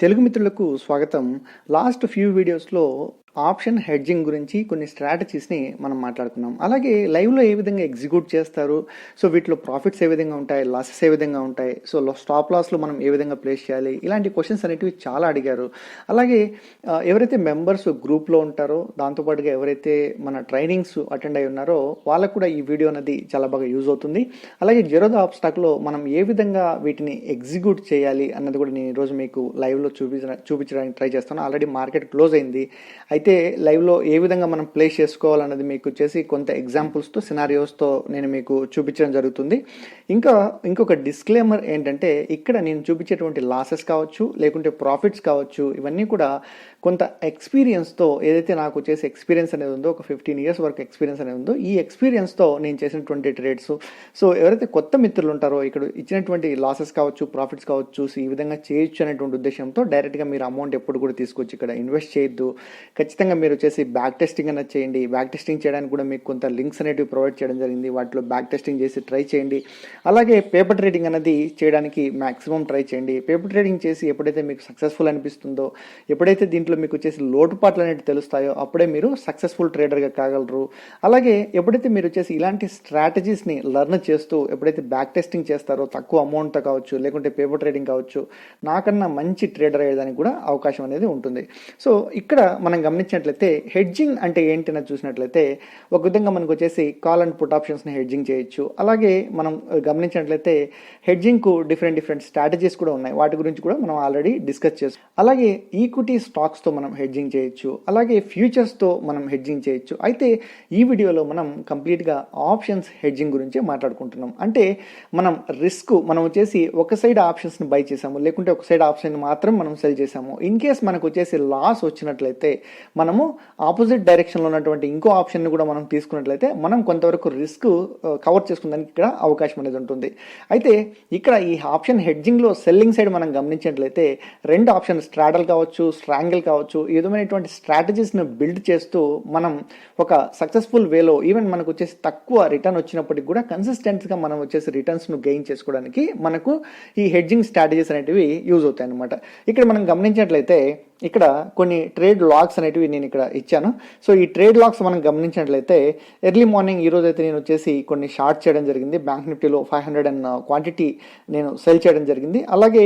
తెలుగు మిత్రులకు స్వాగతం. Last few వీడియోస్లో ఆప్షన్ హెడ్జింగ్ గురించి కొన్ని స్ట్రాటజీస్ని మనం మాట్లాడుకున్నాం. అలాగే లైవ్లో ఏ విధంగా ఎగ్జిక్యూట్ చేస్తారు? సో వీటిలో ప్రాఫిట్స్ ఏ విధంగా ఉంటాయి? లాసెస్ ఏ విధంగా ఉంటాయి? సో స్టాప్ లాస్లో మనం ఏ విధంగా ప్లేస్ చేయాలి? ఇలాంటి క్వశ్చన్స్ అనేటివి చాలా అడిగారు. అలాగే ఎవరైతే మెంబర్స్ గ్రూప్లో ఉంటారో దాంతోపాటుగా ఎవరైతే మన ట్రైనింగ్స్ అటెండ్ అయి ఉన్నారో వాళ్ళకు కూడా ఈ వీడియో అనేది చాలా బాగా యూజ్ అవుతుంది. అలాగే జీరోదా ఆప్ స్టాక్లో మనం ఏ విధంగా వీటిని ఎగ్జిక్యూట్ చేయాలి అన్నది కూడా నేను ఈరోజు మీకు లైవ్లో చూపించ చూపించడానికి ట్రై చేస్తాను. ఆల్రెడీ మార్కెట్ క్లోజ్ అయింది. అయితే అయితే లైవ్లో ఏ విధంగా మనం ప్లేస్ చేసుకోవాలన్నది మీకు వచ్చేసి కొంత ఎగ్జాంపుల్స్తో సినారియోస్తో నేను మీకు చూపించడం జరుగుతుంది. ఇంకా ఇంకొక డిస్క్లైమర్ ఏంటంటే ఇక్కడ నేను చూపించేటువంటి లాసెస్ కావచ్చు లేకుంటే ప్రాఫిట్స్ కావచ్చు ఇవన్నీ కూడా కొంత ఎక్స్పీరియన్స్తో ఏదైతే నాకు వచ్చేసి ఎక్స్పీరియన్స్ అనేది ఉందో ఒక ఫిఫ్టీన్ ఇయర్స్ వరకు ఎక్స్పీరియన్స్ అనేది ఉందో ఈ ఎక్స్పీరియన్స్తో నేను చేసినటువంటి ట్రేడ్స్. సో ఎవరైతే కొత్త మిత్రులు ఉంటారో ఇక్కడ ఇచ్చినటువంటి లాసెస్ కావచ్చు ప్రాఫిట్స్ కావచ్చు ఈ విధంగా చేయొచ్చు అనేటువంటి ఉద్దేశంతో డైరెక్ట్గా మీరు అమౌంట్ ఎప్పుడు కూడా తీసుకొచ్చి ఇక్కడ ఇన్వెస్ట్ చేయొద్దు. ఖచ్చితంగా మీరు వచ్చేసి బ్యాక్ టెస్టింగ్ అనేది చేయండి. బ్యాక్ టెస్టింగ్ చేయడానికి కూడా మీకు కొంత లింక్స్ అనేటివి ప్రొవైడ్ చేయడం జరిగింది. వాటిలో బ్యాక్ టెస్టింగ్ చేసి ట్రై చేయండి. అలాగే పేపర్ ట్రేడింగ్ అనేది చేయడానికి మ్యాక్సిమం ట్రై చేయండి. పేపర్ ట్రేడింగ్ చేసి ఎప్పుడైతే మీకు సక్సెస్ఫుల్ అనిపిస్తుందో ఎప్పుడైతే దీంట్లో మీకు వచ్చేసి లోటుపాట్లు అనేవి తెలుస్తాయో అప్పుడే మీరు సక్సెస్ఫుల్ ట్రేడర్గా కాగలరు. అలాగే ఎప్పుడైతే మీరు వచ్చేసి ఇలాంటి స్ట్రాటజీస్ని లర్న్ చేస్తూ ఎప్పుడైతే బ్యాక్ టెస్టింగ్ చేస్తారో తక్కువ అమౌంట్తో కావచ్చు లేకుంటే పేపర్ ట్రేడింగ్ కావచ్చు నాకన్నా మంచి ట్రేడర్ అయ్యేదానికి కూడా అవకాశం అనేది ఉంటుంది. సో ఇక్కడ మనం గమనించినట్లయితే హెడ్జింగ్ అంటే ఏంటనేది చూసినట్లయితే ఒక విధంగా మనకు వచ్చేసి కాల్ అండ్ పుట్ ఆప్షన్స్ని హెడ్జింగ్ చేయొచ్చు. అలాగే మనం గమనించినట్లయితే హెడ్జింగ్కు డిఫరెంట్ డిఫరెంట్ స్ట్రాటజీస్ కూడా ఉన్నాయి. వాటి గురించి కూడా మనం ఆల్రెడీ డిస్కస్ చేస్తాం అలాగే ఈక్విటీ స్టాక్స్తో మనం హెడ్జింగ్ చేయొచ్చు. అలాగే ఫ్యూచర్స్తో మనం హెడ్జింగ్ చేయొచ్చు. అయితే ఈ వీడియోలో మనం కంప్లీట్గా ఆప్షన్స్ హెడ్జింగ్ గురించి మాట్లాడుకుంటున్నాం. అంటే మనం రిస్క్ మనం వచ్చేసి ఒక సైడ్ ఆప్షన్స్ని బై చేసాము. లేకుంటే ఒక సైడ్ ఆప్షన్ మాత్రం మనం సెల్ చేసాము. ఇన్ కేస్ మనకు వచ్చేసి లాస్ వచ్చినట్లయితే మనము ఆపోజిట్ డైరెక్షన్లో ఉన్నటువంటి ఇంకో ఆప్షన్ని కూడా మనం తీసుకున్నట్లయితే మనం కొంతవరకు రిస్క్ కవర్ చేసుకునేదానికి ఇక్కడ అవకాశం అనేది ఉంటుంది. అయితే ఇక్కడ ఈ ఆప్షన్ హెడ్జింగ్లో సెల్లింగ్ సైడ్ మనం గమనించినట్లయితే రెండు ఆప్షన్ స్ట్రాడల్ కావచ్చు స్ట్రాంగిల్ కావచ్చు ఈ విధమైనటువంటి స్ట్రాటజీస్ను బిల్డ్ చేస్తూ మనం ఒక సక్సెస్ఫుల్ వేలో ఈవెన్ మనకు వచ్చేసి తక్కువ రిటర్న్ వచ్చినప్పటికి కూడా కన్సిస్టెంట్గా మనం వచ్చేసి రిటర్న్స్ను గెయిన్ చేసుకోవడానికి మనకు ఈ హెడ్జింగ్ స్ట్రాటజీస్ అనేటివి యూజ్ అవుతాయి అనమాట ఇక్కడ మనం గమనించినట్లయితే ఇక్కడ కొన్ని ట్రేడ్ లాక్స్ అనేటివి నేను ఇక్కడ ఇచ్చాను. సో ఈ ట్రేడ్ లాక్స్ మనం గమనించినట్లయితే ఎర్లీ మార్నింగ్ ఈరోజు అయితే నేను వచ్చేసి కొన్ని షార్ట్ చేయడం జరిగింది. బ్యాంక్ నిఫ్టీలో ఫైవ్ హండ్రెడ్ అండ్ క్వాంటిటీ నేను సెల్ చేయడం జరిగింది. అలాగే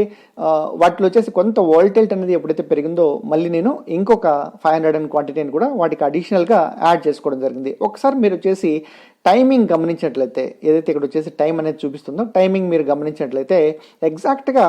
వాటిలో వచ్చేసి కొంత వాల్టైల్ట్ అనేది ఎప్పుడైతే పెరిగిందో మళ్ళీ నేను ఇంకొక ఫైవ్ హండ్రెడ్ అండ్ క్వాంటిటీని కూడా వాటికి అడిషనల్గా యాడ్ చేసుకోవడం జరిగింది. ఒకసారి మీరు వచ్చేసి టైమింగ్ గమనించినట్లయితే ఏదైతే ఇక్కడ వచ్చేసి టైం అనేది చూపిస్తుందో టైమింగ్ మీరు గమనించినట్లయితే ఎగ్జాక్ట్గా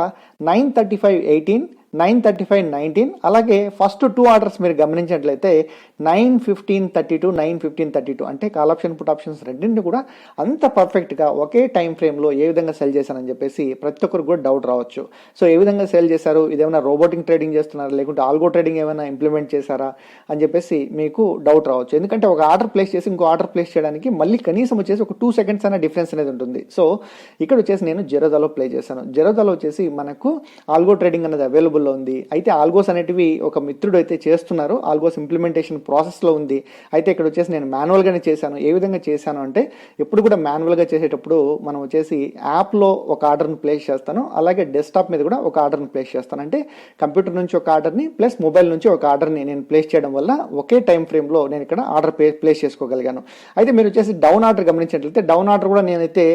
nine thirty five eighteen nine thirty five nineteen. అలాగే ఫస్ట్ టూ ఆర్డర్స్ మీరు గమనించినట్లయితే nine fifteen thirty two nine fifteen thirty two. అంటే కాల్ ఆప్షన్ పుట్ ఆప్షన్స్ రెండింటిని కూడా అంత పర్ఫెక్ట్గా ఒకే టైం ఫ్రేమ్లో ఏ విధంగా సెల్ చేశానని చెప్పేసి ప్రతి ఒక్కరికి కూడా డౌట్ రావచ్చు. సో ఏ విధంగా సెల్ చేశారు? ఇదేమైనా రోబోటిక్ ట్రేడింగ్ చేస్తున్నారా? లేకుంటే ఆల్గో ట్రేడింగ్ ఏమైనా ఇంప్లిమెంట్ చేశారా? అని చెప్పేసి మీకు డౌట్ రావచ్చు. ఎందుకంటే ఒక ఆర్డర్ ప్లేస్ చేసి ఇంకో ఆర్డర్ ప్లేస్ చేయడానికి మళ్ళీ కనీసం వచ్చేసి ఒక టూ సెకండ్స్ అనే డిఫరెన్స్ అనేది ఉంటుంది. సో ఇక్కడ వచ్చేసి నేను జెరోదాలో ప్లే చేశాను. జెరోదాలో వచ్చేసి మనకు ఆల్గో ట్రేడింగ్ అనేది అవైలబుల్లో ఉంది. అయితే ఆల్గోస్ అనేటివి ఒక మిత్రుడు అయితే చేస్తున్నారు. ఆల్గోస్ ఇంప్లిమెంటేషన్ ప్రాసెస్లో ఉంది. అయితే ఇక్కడ వచ్చేసి నేను మాన్యువల్గానే చేశాను. ఏ విధంగా చేశాను అంటే ఎప్పుడు కూడా మాన్యువల్గా చేసేటప్పుడు మనం వచ్చేసి యాప్లో ఒక ఆర్డర్ని ప్లేస్ చేస్తాను. అలాగే డెస్క్టాప్ మీద కూడా ఒక ఆర్డర్ని ప్లేస్ చేస్తాను. అంటే కంప్యూటర్ నుంచి ఒక ఆర్డర్ని ప్లస్ మొబైల్ నుంచి ఒక ఆర్డర్ని నేను ప్లేస్ చేయడం వల్ల ఒకే టైం ఫ్రేమ్లో నేను ఇక్కడ ఆర్డర్ ప్లే ప్లేస్ చేసుకోగలిగాను. అయితే మీరు వచ్చేసి డౌన్ ఆర్డర్ గమనించినట్లయితే డౌన్ ఆర్డర్ కూడా నేనైతే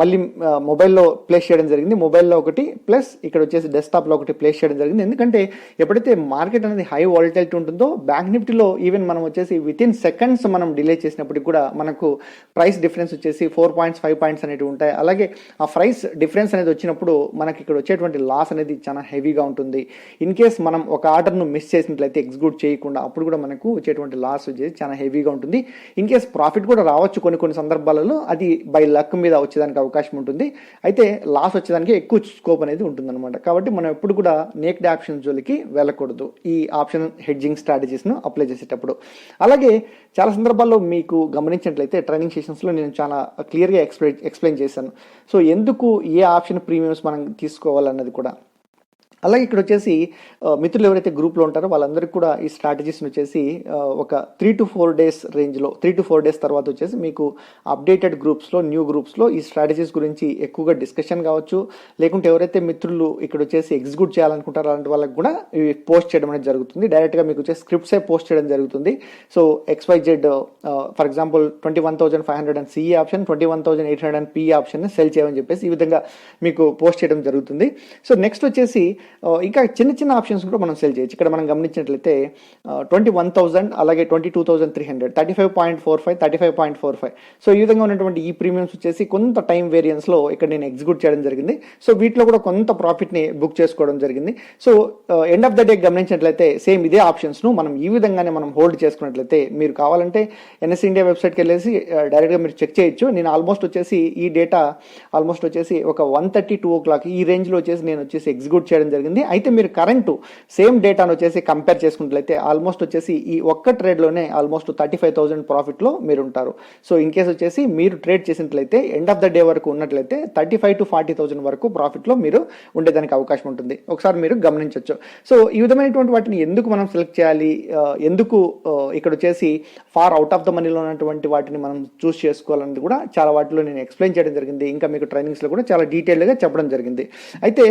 మళ్ళీ మొబైల్లో ప్లేస్ చేయడం జరిగింది. మొబైల్లో ఒకటి ప్లస్ ఇక్కడ వచ్చేసి డెస్క్టాప్లో ఒకటి ప్లేస్ చేయడం జరిగింది. ఎందుకంటే ఎప్పుడైతే మార్కెట్ అనేది హై వాలిటాలిటీ ఉంటుందో బ్యాంక్ నిఫ్టీలో ఈవెన్ మనం వచ్చేసి విత్ ఇన్ సెకండ్స్ మనం డిలే చేసినప్పటికి కూడా మనకు ప్రైస్ డిఫరెన్స్ వచ్చేసి ఫోర్ పాయింట్స్ ఫైవ్ పాయింట్స్ అనేవి ఉంటాయి. అలాగే ఆ ప్రైస్ డిఫరెన్స్ అనేది వచ్చినప్పుడు మనకి ఇక్కడ వచ్చేటువంటి లాస్ అనేది చాలా హెవీగా ఉంటుంది. ఇన్ కేస్ మనం ఒక ఆర్డర్ను మిస్ చేసినట్లయితే ఎగ్జిక్యూట్ చేయకుండా అప్పుడు కూడా మనకు వచ్చేటువంటి లాస్ వచ్చేసి చాలా హెవీగా ఉంటుంది. ఇన్ కేస్ ప్రాఫిట్ కూడా రావచ్చు కొన్ని కొన్ని సందర్భాలలో అది బై లక్ మీద వచ్చేదానికి అవకాశం ఉంటుంది. అయితే లాస్ వచ్చేదానికి ఎక్కువ స్కోప్ అనేది ఉంటుందన్నమాట. కాబట్టి మనం ఎప్పుడు కూడా నేక్డ్ ఆప్షన్ జోలికి వెళ్ళకూడదు. ఈ ఆప్షన్ హెడ్జింగ్ స్ట్రాటజీస్ను అప్లై చేసేటప్పుడు. అలాగే చాలా సందర్భాల్లో మీకు గమనించినట్లయితే ట్రైనింగ్ సెషన్స్లో నేను చాలా క్లియర్గా ఎక్స్ప్లెయిన్ ఎక్స్ప్లెయిన్ చేశాను. సో ఎందుకు ఏ ఆప్షన్ ప్రీమియమ్స్ మనం తీసుకోవాలన్నది కూడా. అలాగే ఇక్కడ వచ్చేసి మిత్రులు ఎవరైతే గ్రూప్లో ఉంటారో వాళ్ళందరికీ కూడా ఈ స్ట్రాటజీస్ని వచ్చేసి ఒక త్రీ టు ఫోర్ డేస్ రేంజ్లో త్రీ టు ఫోర్ డేస్ తర్వాత వచ్చేసి మీకు అప్డేటెడ్ గ్రూప్స్లో న్యూ గ్రూప్స్లో ఈ స్ట్రాటజీస్ గురించి ఎక్కువగా డిస్కషన్ కావచ్చు. లేకుంటే ఎవరైతే మిత్రులు ఇక్కడ వచ్చేసి ఎగ్జిక్యూట్ చేయాలనుకుంటారో అలాంటి వాళ్ళకి కూడా ఇవి పోస్ట్ చేయడం అనేది జరుగుతుంది. డైరెక్ట్గా మీకు వచ్చేసి స్క్రిప్ట్సే పోస్ట్ చేయడం జరుగుతుంది. So XYZ for example twenty one thousand five hundred and CE option twenty one thousand eight hundred and P option sell చేయమని చెప్పేసి ఈ విధంగా మీకు పోస్ట్ చేయడం జరుగుతుంది. సో నెక్స్ట్ వచ్చేసి ఇంకా చిన్న చిన్న ఆప్షన్స్ కూడా మనం సెల్ చేయొచ్చు. ఇక్కడ మనం గమనించినట్లయితే ట్వంటీ వన్ థౌసండ్ అలాగే twenty two thousand three hundred thirty five point four five thirty five point four five so ఈ విధంగా ఉన్నటువంటి ఈ ప్రీమియమ్స్ వచ్చేసి కొంత టైం వేరియన్స్లో ఇక్కడ నేను ఎగ్జిక్యూట్ చేయడం జరిగింది. సో వీటిలో కూడా కొంత ప్రాఫిట్ని బుక్ చేసుకోవడం జరిగింది. So end of the day గమనించినట్లయితే సేమ్ ఇదే ఆప్షన్స్ను మనం ఈ విధంగానే మనం హోల్డ్ చేసుకున్నట్లయితే మీరు కావాలంటే ఎన్ఎస్ ఇండియా వెబ్సైట్కి వెళ్ళేసి డైరెక్ట్గా మీరు చెక్ చేయొచ్చు. నేను ఆల్మోస్ట్ వచ్చేసి ఈ డేటా ఆల్మోస్ట్ వచ్చేసి ఒక one thirty two o'clock ఈ రేంజ్లో వచ్చేసి నేను వచ్చేసి ఎగ్జిక్యూట్ చేయడం జరిగింది. అయితే మీరు కరెంటు సేమ్ డేటాను వచ్చేసి కంపేర్ చేసుకున్నట్లయితే ఆల్మోస్ట్ వచ్చేసి ఈ ఒక్క ట్రేడ్లోనే ఆల్మోస్ట్ థర్టీ ఫైవ్ థౌసండ్ ప్రాఫిట్లో మీరు ఉంటారు సో ఇన్ కేస్ వచ్చేసి మీరు ట్రేడ్ చేసినట్లయితే ఎండ్ ఆఫ్ ద డే వరకు ఉన్నట్లయితే thirty five to forty thousand వరకు ప్రాఫిట్లో మీరు ఉండేదానికి అవకాశం ఉంటుంది. ఒకసారి మీరు గమనించవచ్చు సో ఈ విధమైనటువంటి వాటిని ఎందుకు మనం సెలెక్ట్ చేయాలి? ఎందుకు ఇక్కడ వచ్చేసి ఫార్ అవుట్ ఆఫ్ ద మనీలో ఉన్నటువంటి వాటిని మనం చూస్ చేసుకోవాలన్నది కూడా చాలా వాటిలో నేను ఎక్స్ప్లెయిన్ చేయడం జరిగింది. ఇంకా మీకు ట్రైనింగ్స్లో కూడా చాలా డీటెయిల్గా చెప్పడం జరిగింది. అయితే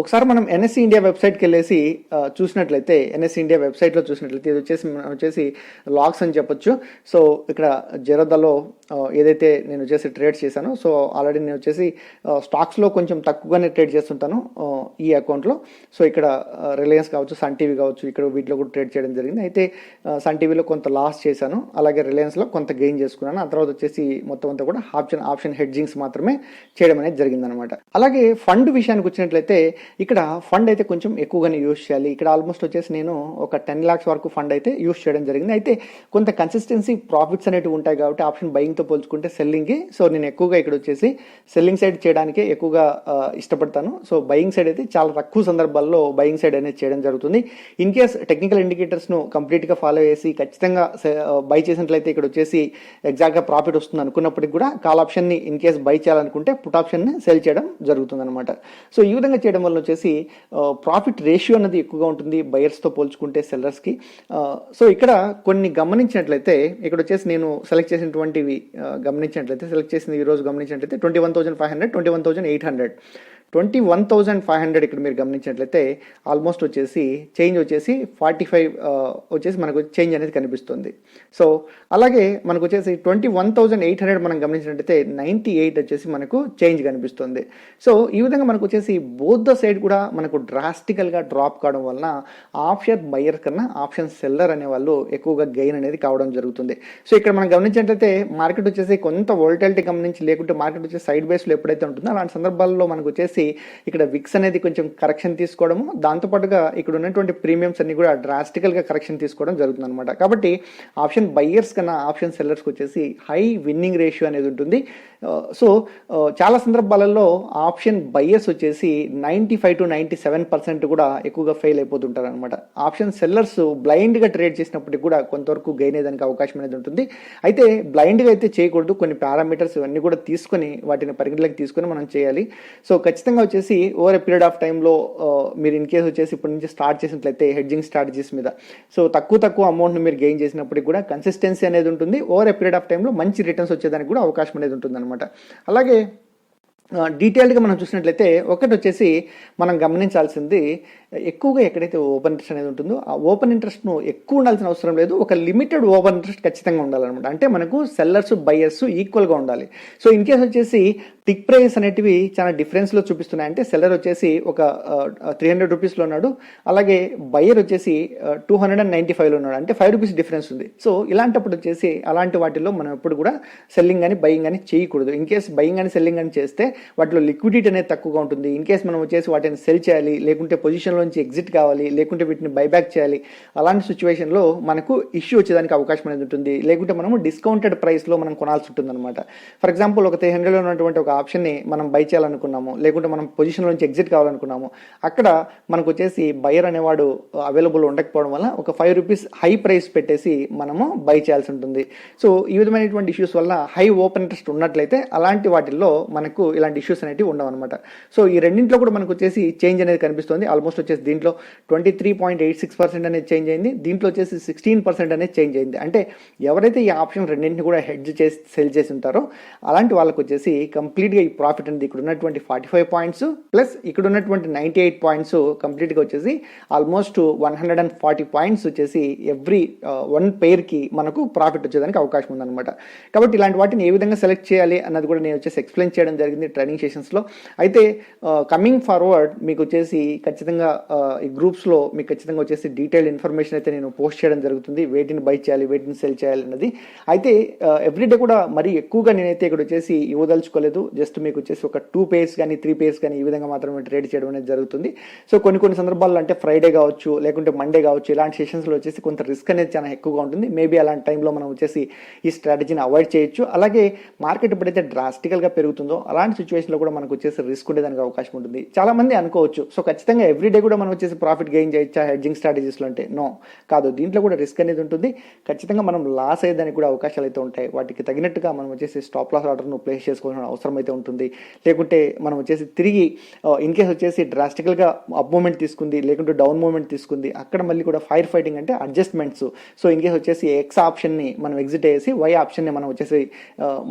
ఒకసారి మనం ఎన్ఎస్సి ఇండియా వెబ్సైట్కి వెళ్ళేసి చూసినట్లయితే ఎన్ఎస్సి ఇండియా వెబ్సైట్లో చూసినట్లయితే ఇది వచ్చేసి మనం వచ్చేసి లాగ్స్ అని చెప్పొచ్చు. సో ఇక్కడ జెరోదాలో ఏదైతే నేను వచ్చేసి ట్రేడ్ చేశానో సో ఆల్రెడీ నేను వచ్చేసి స్టాక్స్లో కొంచెం తక్కువగానే ట్రేడ్ చేస్తుంటాను ఈ అకౌంట్లో. సో ఇక్కడ రిలయన్స్ కావచ్చు సన్ టీవీ కావచ్చు ఇక్కడ వీటిలో కూడా ట్రేడ్ చేయడం జరిగింది. అయితే సన్ టీవీలో కొంత లాస్ చేశాను అలాగే రిలయన్స్లో కొంత గెయిన్ చేసుకున్నాను. ఆ తర్వాత వచ్చేసి మొత్తం అంతా కూడా ఆప్షన్ ఆప్షన్ హెడ్జింగ్స్ మాత్రమే చేయడం అనేది జరిగిందనమాట అలాగే ఫండ్ విషయానికి వచ్చినట్లయితే ఇక్కడ ఫండ్ అయితే కొంచెం ఎక్కువగానే యూస్ చేయాలి. ఇక్కడ ఆల్మోస్ట్ వచ్చేసి నేను ఒక టెన్ లాక్స్ వరకు ఫండ్ అయితే యూస్ చేయడం జరిగింది. అయితే కొంత కన్సిస్టెన్సీ ప్రాఫిట్స్ అనేవి ఉంటాయి కాబట్టి ఆప్షన్ బయింగ్తో పోల్చుకుంటే సెల్లింగ్కి సో నేను ఎక్కువగా ఇక్కడ వచ్చేసి సెల్లింగ్ సైడ్ చేయడానికే ఎక్కువగా ఇష్టపడతాను. సో బయింగ్ సైడ్ అయితే చాలా తక్కువ సందర్భాల్లో బయింగ్ సైడ్ అనేది చేయడం జరుగుతుంది. ఇన్ కేస్ టెక్నికల్ ఇండికేటర్స్ను కంప్లీట్గా ఫాలో చేసి ఖచ్చితంగా బై చేసినట్లయితే ఇక్కడ వచ్చేసి ఎగ్జాక్ట్గా ప్రాఫిట్ వస్తుంది అనుకున్నప్పటికి కూడా కాల్ ఆప్షన్ని ఇన్ కేస్ బై చేయాలనుకుంటే పుట్ ఆప్షన్ని సెల్ చేయడం జరుగుతుంది అనమాట సో ఈ విధంగా చేయడం వల్ల వచ్చేసి ప్రాఫిట్ రేషియో అనేది ఎక్కువగా ఉంటుంది బయర్స్తో పోల్చుకుంటే సెల్లర్స్కి సో ఇక్కడ కొన్ని గమనించినట్లయితే ఇక్కడ వచ్చేసి నేను సెలెక్ట్ చేసినటువంటివి గమనించినట్లయితే సెలెక్ట్ చేసింది ఈ రోజు గమనించినట్లయితే twenty one thousand five hundred twenty one thousand eight hundred twenty one thousand five hundred ఇక్కడ మీరు గమనించినట్లయితే ఆల్మోస్ట్ వచ్చేసి చేంజ్ వచ్చేసి ఫార్టీ ఫైవ్ వచ్చేసి మనకు చేంజ్ అనేది కనిపిస్తుంది. సో అలాగే మనకు వచ్చేసి twenty one thousand eight hundred మనం గమనించినట్లయితే నైంటీ ఎయిట్ వచ్చేసి మనకు చేంజ్ కనిపిస్తుంది. సో ఈ విధంగా మనకు వచ్చేసి బోత్ ద సైడ్ కూడా మనకు డ్రాస్టికల్గా డ్రాప్ కావడం వలన ఆప్షన్ బయర్ కన్నా ఆప్షన్ సెల్లర్ అనే వాళ్ళు ఎక్కువగా గెయిన్ అనేది కావడం జరుగుతుంది. సో ఇక్కడ మనం గమనించినట్లయితే మార్కెట్ వచ్చేసి కొంత వోల్టాలిటీ గమనించి లేకుంటే మార్కెట్ వచ్చేసి సైడ్ బేస్లో ఎప్పుడైతే ఉంటుందో అలాంటి సందర్భాల్లో మనకు వచ్చేసి ఇక్కడ విక్స్ అనేది కొంచెం కరెక్షన్ తీసుకోవడము. దాంతోపాటుగా ఇక్కడ ఉన్నటువంటి ప్రీమియమ్స్ అన్ని కూడా డ్రాస్టికల్గా కరెక్షన్ తీసుకోవడం జరుగుతుంది అనమాట కాబట్టి ఆప్షన్ బయ్యర్స్ కన్నా ఆప్షన్ సెల్లర్స్కి వచ్చేసి హై విన్నింగ్ రేషియో అనేది ఉంటుంది. సో చాలా సందర్భాలలో ఆప్షన్ బయ్యర్స్ వచ్చేసి ninety five to ninety seven percent కూడా ఎక్కువగా ఫెయిల్ అయిపోతుంటారు అనమాట ఆప్షన్ సెల్లర్స్ బ్లైండ్గా ట్రేడ్ చేసినప్పటికి కూడా కొంతవరకు గెయిన్ అయ్యేదానికి అవకాశం అనేది ఉంటుంది. అయితే బ్లైండ్గా అయితే చేయకూడదు. కొన్ని పారామీటర్స్ ఇవన్నీ కూడా తీసుకొని వాటిని పరిగణలోకి తీసుకొని మనం చేయాలి. సో ఖచ్చితంగా ఖచ్చితంగా వచ్చేసి ఓవర్ ఎ పీరియడ్ ఆఫ్ టైంలో మీరు ఇన్ కేస్ వచ్చేసి ఇప్పటి నుంచి స్టార్ట్ చేసినట్లయితే హెడ్జింగ్ స్ట్రాటజీస్ మీద. సో తక్కువ తక్కువ అమౌంట్ని మీరు గెయిన్ చేసినప్పటికి కూడా కన్సిస్టెన్సీ అనేది ఉంటుంది. ఓవర్ ఎ పీరియడ్ ఆఫ్ టైంలో మంచి రిటర్న్స్ వచ్చేదానికి కూడా అవకాశం అనేది ఉంటుంది అనమాట అలాగే డీటెయిల్డ్గా మనం చూసినట్లయితే ఒకటి వచ్చేసి మనం గమనించాల్సింది ఎక్కువగా ఎక్కడైతే ఓపెన్ ఇంట్రెస్ట్ అనేది ఉంటుందో ఆ ఓపెన్ ఇంట్రెస్ట్ను ఎక్కువ ఉండాల్సిన అవసరం లేదు. ఒక లిమిటెడ్ ఓపెన్ ఇంట్రెస్ట్ ఖచ్చితంగా ఉండాలన్నమాట. అంటే మనకు సెల్లర్స్ బయర్స్ ఈక్వల్గా ఉండాలి. సో ఇన్ కేస్ వచ్చేసి టిక్ ప్రైస్ అనేటివి చాలా డిఫరెన్స్లో చూపిస్తున్నాయి. అంటే సెల్లర్ వచ్చేసి ఒక త్రీ హండ్రెడ్ రూపీస్లో ఉన్నాడు. అలాగే బయర్ వచ్చేసి టూ హండ్రెడ్ అండ్ నైంటీ ఫైవ్లో ఉన్నాడు. అంటే ఫైవ్ రూపీస్ డిఫరెన్స్ ఉంది. సో ఇలాంటప్పుడు వచ్చేసి అలాంటి వాటిలో మనం ఎప్పుడు కూడా సెల్లింగ్ కానీ బయింగ్ కానీ చేయకూడదు. ఇన్ కేస్ బయింగ్ కానీ సెల్లింగ్ కానీ చేస్తే వాటిలో లిక్విడిటీ అనేది తక్కువగా ఉంటుంది. ఇన్ కేస్ మనం వచ్చేసి వాటిని సెల్ చేయాలి లేకుంటే పొజిషన్లోంచి ఎగ్జిట్ కావాలి లేకుంటే వీటిని బైబ్యాక్ చేయాలి అలాంటి సిచ్యువేషన్లో మనకు ఇష్యూ వచ్చేదానికి అవకాశం అనేది ఉంటుంది. లేకుంటే మనము డిస్కౌంటెడ్ ప్రైస్లో మనం కొనాల్సి ఉంటుంది అనమాట ఫర్ ఎగ్జాంపుల్ ఒక త్రీ హండ్రెడ్లో ఉన్నటువంటి ఒక ఆప్షన్ని మనం బై చేయాలనుకున్నాము లేకుంటే మనం పొజిషన్లోంచి ఎగ్జిట్ కావాలనుకున్నాము అక్కడ మనకు వచ్చేసి బయర్ అనేవాడు అవైలబుల్ ఉండకపోవడం వల్ల ఒక ఫైవ్ రూపీస్ హై ప్రైస్ పెట్టేసి మనము బై చేయాల్సి ఉంటుంది. సో ఈ విధమైనటువంటి ఇష్యూస్ వల్ల హై ఓపెన్ ఇంట్రెస్ట్ ఉన్నట్లయితే అలాంటి వాటిల్లో మనకు ఇలా ఇలాంటి ఇష్యూస్ అనేవి ఉండవు అనమాట సో ఈ రెండింటిలో కూడా మనకు వచ్చేసి చేంజ్ అనేది కనిపిస్తుంది. ఆల్మోస్ట్ వచ్చేసి దీంట్లో twenty three point eight six percent అనేది చేంజ్ అయింది. దీంట్లో వచ్చేసి సిక్స్టీన్ పర్సెంట్ అనేది చేంజ్ అయింది. అంటే ఎవరైతే ఈ ఆప్షన్ రెండింటిని కూడా హెడ్జ్ చేసి సెల్ చేసి ఉంటారో అలాంటి వాళ్ళకి వచ్చేసి కంప్లీట్గా ఈ ప్రాఫిట్ అనేది ఇక్కడ ఉన్నటువంటి ఫార్టీ ఫైవ్ పాయింట్స్ ప్లస్ ఇక్కడ ఉన్నటువంటి నైంటీ ఎయిట్ పాయింట్స్ కంప్లీట్గా వచ్చేసి almost one hundred and forty points వచ్చేసి ఎవ్రీ వన్ పేర్కి మనకు ప్రాఫిట్ వచ్చేదానికి అవకాశం ఉందన్నమాట. కాబట్టి ఇలాంటి వాటిని ఏ విధంగా సెలెక్ట్ చేయాలి అన్నది కూడా నేను వచ్చేసి ఎక్స్ప్లెయిన్ చేయడం జరిగింది. ట్రైనింగ్ సెషన్స్లో. అయితే కమింగ్ ఫార్వర్డ్ మీకు వచ్చేసి ఖచ్చితంగా ఈ గ్రూప్స్లో మీకు ఖచ్చితంగా వచ్చేసి డీటెయిల్డ్ ఇన్ఫర్మేషన్ అయితే నేను పోస్ట్ చేయడం జరుగుతుంది. వేటిని బై చేయాలి వేటిని సెల్ చేయాలి అన్నది. అయితే ఎవ్రీడే కూడా మరీ ఎక్కువగా నేనైతే ఇక్కడ వచ్చేసి ఇవ్వదలుచుకోలేదు. జస్ట్ మీకు వచ్చేసి ఒక టూ పేజ్ కానీ త్రీ పేజ్ కానీ ఈ విధంగా మాత్రమే ట్రేడ్ చేయడం అనేది జరుగుతుంది. సో కొన్ని కొన్ని సందర్భాల్లో అంటే ఫ్రైడే కావచ్చు లేకుంటే మండే కావచ్చు ఇలాంటి సెషన్స్లో వచ్చేసి కొంత రిస్క్ అనేది చాలా ఎక్కువగా ఉంటుంది. మేబీ అలాంటి టైంలో మనం వచ్చేసి ఈ స్ట్రాటజీని అవాయిడ్ చేయొచ్చు. అలాగే మార్కెట్ ఎప్పుడైతే డ్రాస్టికల్గా పెరుగుతుందో అలాంటి సిచ్యువేషన్లో కూడా మనకు వచ్చేసి రిస్క్ ఉండేదానికి అవకాశం ఉంటుంది. చాలా మంది అనుకోవచ్చు సో ఖచ్చితంగా ఎవ్రీడే కూడా మనం వచ్చేసి ప్రాఫిట్ గెయిన్ చేయొచ్చా? హెడ్జింగ్ స్ట్రాటజీస్లో అంటే నో కాదు. దీంట్లో కూడా రిస్క్ అనేది ఉంటుంది. ఖచ్చితంగా మనం లాస్ అయ్యేదానికి కూడా అవకాశాలు అయితే ఉంటాయి. వాటికి తగినట్టుగా మనం వచ్చేసి స్టాప్ లాస్ ఆర్డర్ను ప్లేస్ చేసుకోవాల్సిన అవసరం అయితే ఉంటుంది. లేకుంటే మనం వచ్చేసి తిరిగి ఇన్ కేస్ వచ్చేసి డ్రాస్టికల్గా అప్ మూమెంట్ తీసుకుంది లేకుంటే డౌన్ మూమెంట్ తీసుకుంది అక్కడ మళ్ళీ కూడా ఫైర్ ఫైటింగ్ అంటే అడ్జస్ట్మెంట్స్ సో ఇన్ కేస్ వచ్చేసి ఎక్స్ ఆప్షన్ని మనం ఎగ్జిట్ చేసి వై ఆప్షన్ని మనం వచ్చేసి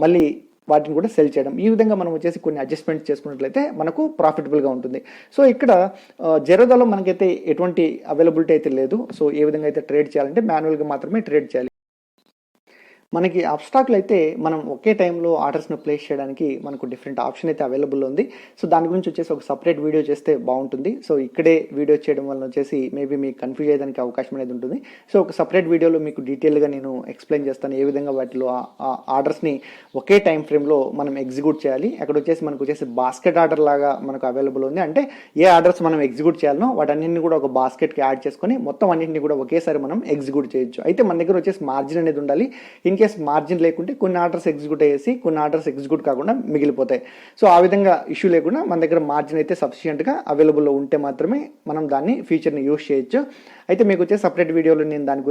మళ్ళీ వాటిని కూడా సెల్ చేయడం. ఈ విధంగా మనం వచ్చేసి కొన్ని అడ్జస్ట్మెంట్ చేసుకున్నట్లయితే మనకు ప్రాఫిటబుల్గా ఉంటుంది. సో ఇక్కడ ఆ, మనకైతే ఎటువంటి అవైలబిలిటీ అయితే లేదు. సో ఏ విధంగా అయితే ట్రేడ్ చేయాలంటే మాన్యువల్గా మాత్రమే ట్రేడ్ చేయాలి. మనకి అబ్స్టాక్లు అయితే మనం ఒకే టైంలో ఆర్డర్స్ని ప్లేస్ చేయడానికి మనకు డిఫరెంట్ ఆప్షన్ అయితే అవైలబుల్ ఉంది. సో దాని గురించి వచ్చేసి ఒక సపరేట్ వీడియో చేస్తే బాగుంటుంది. సో ఇక్కడే వీడియో చేయడం వల్ల వచ్చేసి మేబీ మీకు కన్ఫ్యూజ్ అయ్యేదానికి అవకాశం అనేది ఉంటుంది. సో ఒక సపరేట్ వీడియోలో మీకు డీటెయిల్గా నేను ఎక్స్ప్లెయిన్ చేస్తాను ఏ విధంగా వాటిలో ఆ ఆర్డర్స్ని ఒకే టైం ఫ్రేమ్లో మనం ఎగ్జిక్యూట్ చేయాలి. అక్కడ వచ్చేసి మనకు వచ్చేసి బాస్కెట్ ఆర్డర్ లాగా మనకు అవైలబుల్ ఉంది. అంటే ఏ ఆర్డర్స్ మనం ఎగ్జిక్యూట్ చేయాలనో వాటన్నింటిని కూడా ఒక బాస్కెట్కి యాడ్ చేసుకొని మొత్తం అన్నింటిని కూడా ఒకేసారి మనం ఎగ్జిక్యూట్ చేయొచ్చు. అయితే మన దగ్గర వచ్చేసి మార్జిన్ అనేది ఉండాలి. ఇన్ ఇన్కేస్ మార్జిన్ లేకుంటే కొన్ని ఆర్డర్స్ ఎగ్జిక్యూట్ అయ్యేసి కొన్ని ఆర్డర్స్ ఎగ్జిక్యూట్ కాకుండా మిగిలిపోతాయి. సో ఆ విధంగా ఇష్యూ లేకుండా మన దగ్గర మార్జిన్ అయితే సఫిషియెంట్గా అవైలబుల్లో ఉంటే మాత్రమే మనం దాన్ని ఫీచర్ని యూస్ చేయొచ్చు. అయితే మీకు వచ్చే సపరేట్ వీడియోలో నేను దాని